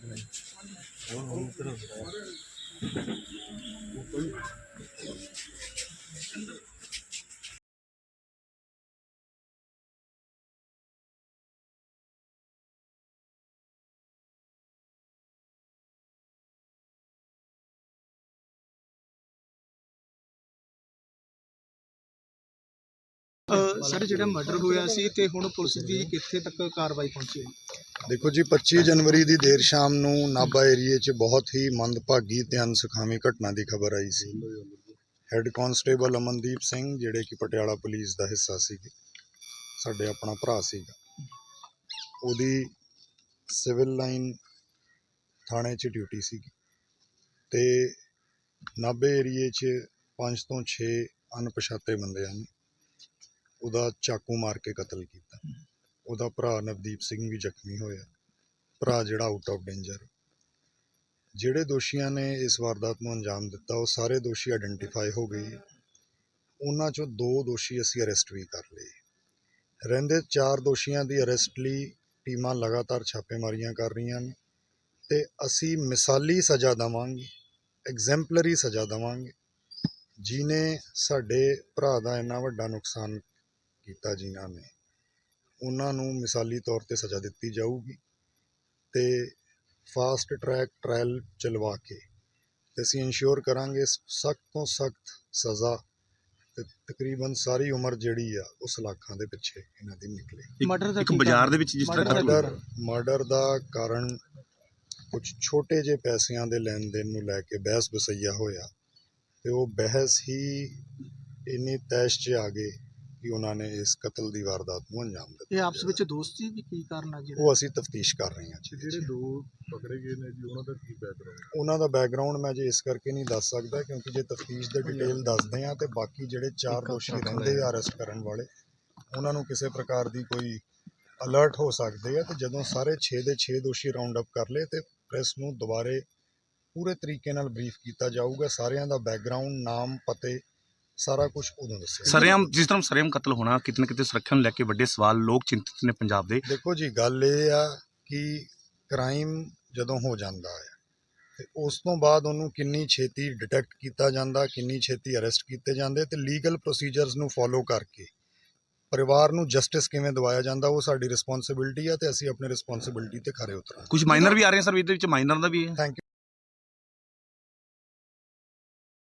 ਸਾਥੀ ਅਹ ਸਰ, ਜਿਹੜਾ ਮਰਡਰ ਹੋਇਆ ਸੀ ਤੇ ਹੁਣ ਪੁਲਿਸ ਦੀ ਕਿੱਥੇ ਤੱਕ ਕਾਰਵਾਈ ਪਹੁੰਚੀ ਹੈ? ਦੇਖੋ ਜੀ 25 ਜਨਵਰੀ ਦੀ ਦੇਰ ਸ਼ਾਮ ਨੂੰ ਨਾਭਾ ਏਰੀਏ 'ਚ ਬਹੁਤ ਹੀ ਮੰਦਭਾਗੀ ਤੇ ਅਨਸੁਖਾਵੀ ਘਟਨਾ ਦੀ ਖਬਰ ਆਈ ਸੀ। ਹੈੱਡ ਕਾਂਸਟੇਬਲ ਅਮਨਦੀਪ ਸਿੰਘ, ਜਿਹੜੇ ਕਿ ਪਟਿਆਲਾ ਪੁਲਿਸ ਦਾ ਹਿੱਸਾ ਸੀਗੇ, ਸਾਡੇ ਆਪਣਾ ਭਰਾ ਸੀਗਾ, ਉਹਦੀ ਸਿਵਲ ਲਾਈਨ ਥਾਣੇ 'ਚ ਡਿਊਟੀ ਸੀਗੀ ਤੇ ਨਾਭੇ ਏਰੀਏ 'ਚ ਪੰਜ ਤੋਂ 6 ਅਣਪਛਾਤੇ ਬੰਦੇ ਹਨ। ਉਹਦਾ ਚਾਕੂ ਮਾਰ ਕੇ ਕਤਲ ਕੀਤਾ। ਉਹਦਾ ਭਰਾ ਨਵਦੀਪ ਸਿੰਘ ਵੀ ਜ਼ਖਮੀ ਹੋਇਆ। ਭਰਾ ਜਿਹੜਾ ਆਊਟ ਆਫ ਡੇਂਜਰ ਜਿਹੜੇ ਦੋਸ਼ੀਆਂ ਨੇ ਇਸ ਵਾਰਦਾਤ ਨੂੰ ਅੰਜਾਮ ਦਿੱਤਾ ਉਹ ਸਾਰੇ ਦੋਸ਼ੀ ਆਇਡੈਂਟੀਫਾਈ ਹੋ ਗਏ। ਉਹਨਾਂ ਚੋਂ ਦੋ ਦੋਸ਼ੀ ਅਸੀਂ ਅਰੈਸਟ ਵੀ ਕਰ ਲਏ। ਰਹਿੰਦੇ ਚਾਰ ਦੋਸ਼ੀਆਂ ਦੀ ਅਰੈਸਟ ਲਈ ਟੀਮਾਂ ਲਗਾਤਾਰ ਛਾਪੇਮਾਰੀਆਂ ਕਰ ਰਹੀਆਂ ਨੇ ਤੇ ਅਸੀਂ ਮਿਸਾਲੀ ਸਜ਼ਾ ਦੇਵਾਂਗੇ ਐਗਜ਼ੈਂਪਲਰੀ ਸਜ਼ਾ ਦੇਵਾਂਗੇ। ਜਿਨੇ ਸਾਡੇ ਭਰਾ ਦਾ ਇੰਨਾ ਵੱਡਾ ਨੁਕਸਾਨ ਕੀਤਾ ਜਿਨ੍ਹਾਂ ਨੇ ਉਹਨਾਂ ਨੂੰ ਮਿਸਾਲੀ ਤੌਰ ਤੇ ਸਜ਼ਾ ਦਿੱਤੀ ਜਾਊਗੀ ਤੇ ਫਾਸਟ ਟਰੈਕ ਟ੍ਰਾਇਲ ਚਲਵਾ ਕੇ ਤੇ ਅਸੀਂ ਇਨਸ਼ੋਰ ਕਰਾਂਗੇ ਸਖਤ ਤੋਂ ਸਖਤ ਸਜ਼ਾ ਤੇ ਤਕਰੀਬਨ ਸਾਰੀ ਉਮਰ ਜਿਹੜੀ ਆ ਉਸ ਲਾਖਾਂ ਦੇ ਪਿੱਛੇ ਇਹਨਾਂ ਦੀ ਨਿਕਲੇ ਮਰਡਰ ਦਾ ਇੱਕ ਬਾਜ਼ਾਰ? ਦੇ ਵਿੱਚ ਜਿਸ ਤਰ੍ਹਾਂ ਮਰਡਰ ਕਤਲ ਦਾ ਮਰਡਰ ਮਰਡਰ ਦਾ ਕਾਰਨ ਕੁਝ ਛੋਟੇ ਜਿਹੇ ਪੈਸਿਆਂ ਦੇ ਲੈਣ ਦੇਣ ਨੂੰ ਲੈ ਕੇ ਬਹਿਸ ਬਸਈਆ ਹੋਇਆ ਤੇ ਉਹ ਬਹਿਸ ਹੀ ਇੰਨੀ ਤੈਸ਼ 'ਚ ਆ ਗਏ ਕਿ ਉਹਨਾਂ ਨੇ ਇਸ ਕਤਲ ਦੀ ਵਾਰਦਾਤ ਨੂੰ ਅੰਜਾਮ ਦਿੱਤਾ ਇਹ ਆਪਸ ਵਿੱਚ ਦੋਸਤੀ ਵੀ ਕੀ ਕਾਰਨ ਆ ਜਿਹੜਾ ਉਹ ਅਸੀਂ ਤਫਤੀਸ਼ ਕਰ ਰਹੇ ਹਾਂ ਜੀ ਜਿਹੜੇ ਦੋ ਪਕੜੇ ਗਏ ਨੇ ਜੀ ਉਹਨਾਂ ਦਾ ਕੀ ਬੈਕਗ੍ਰਾਉਂਡ ਉਹਨਾਂ ਦਾ ਬੈਕਗ੍ਰਾਉਂਡ ਮੈਂ ਜੇ ਇਸ ਕਰਕੇ ਨਹੀਂ ਦੱਸ ਸਕਦਾ ਕਿਉਂਕਿ ਜੇ ਤਫਤੀਸ਼ ਦੇ ਡਿਟੇਲ ਦੱਸਦੇ ਆ ਤੇ ਬਾਕੀ ਜਿਹੜੇ ਚਾਰ ਦੋਸ਼ੀ ਰਹਿੰਦੇ ਆ ਅਰੈਸਟ ਕਰਨ ਵਾਲੇ ਉਹਨਾਂ ਨੂੰ ਕਿਸੇ ਪ੍ਰਕਾਰ ਦੀ ਕੋਈ ਅਲਰਟ ਹੋ ਸਕਦੇ ਆ ਤੇ ਜਦੋਂ ਸਾਰੇ 6 ਦੇ 6 ਦੋਸ਼ੀ ਰਾਉਂਡ ਅਪ ਕਰ ਲਏ ਤੇ ਪ੍ਰੈਸ ਨੂੰ ਦੁਬਾਰੇ ਪੂਰੇ ਤਰੀਕੇ ਨਾਲ ਬਰੀਫ ਕੀਤਾ ਜਾਊਗਾ ਸਾਰਿਆਂ ਦਾ ਬੈਕਗ੍ਰਾਉਂਡ ਨਾਮ ਪਤੇ ਸਾਰਾ ਕੁਝ ਉਦੋਂ ਦੱਸਿਆ। ਸਰੇਆਮ ਜਿਸ ਤਰ੍ਹਾਂ ਸਰੇਆਮ ਕਤਲ ਹੋਣਾ ਕਿਤੇ ਨਾ ਕਿਤੇ ਸੁਰੱਖਿਆ ਨੂੰ ਲੈ ਕੇ ਵੱਡੇ ਸਵਾਲ ਲੋਕ ਚਿੰਤਿਤ ਨੇ ਪੰਜਾਬ ਦੇ। ਦੇਖੋ ਜੀ ਗੱਲ ਇਹ ਆ ਕਿ ਕ੍ਰਾਈਮ ਜਦੋਂ ਹੋ ਜਾਂਦਾ ਹੈ ਤੇ ਉਸ ਤੋਂ ਬਾਅਦ ਉਹਨੂੰ ਕਿੰਨੀ ਛੇਤੀ ਡਿਟੈਕਟ ਕੀਤਾ ਜਾਂਦਾ ਕਿੰਨੀ ਛੇਤੀ ਅਰੈਸਟ ਕੀਤੇ ਜਾਂਦੇ ਤੇ ਲੀਗਲ ਪ੍ਰੋਸੀਜਰਸ ਨੂੰ ਫੋਲੋ ਕਰਕੇ ਪਰਿਵਾਰ ਨੂੰ ਜਸਟਿਸ ਕਿਵੇਂ ਦਿਵਾਇਆ ਜਾਂਦਾ ਉਹ ਸਾਡੀ ਰਿਸਪੌਂਸਿਬਿਲਟੀ ਆ ਤੇ ਅਸੀਂ ਆਪਣੀ ਰਿਸਪੌਂਸਿਬਿਲਟੀ ਤੇ ਖਰੇ ਉਤਰਾਂਗੇ। ਕੁਝ ਮਾਈਨਰ ਵੀ ਆ ਰਹੇ ਸਰ ਇਹਦੇ ਵਿੱਚ ਮਾਈਨਰ ਦਾ ਵੀ ਹੈ। Thank you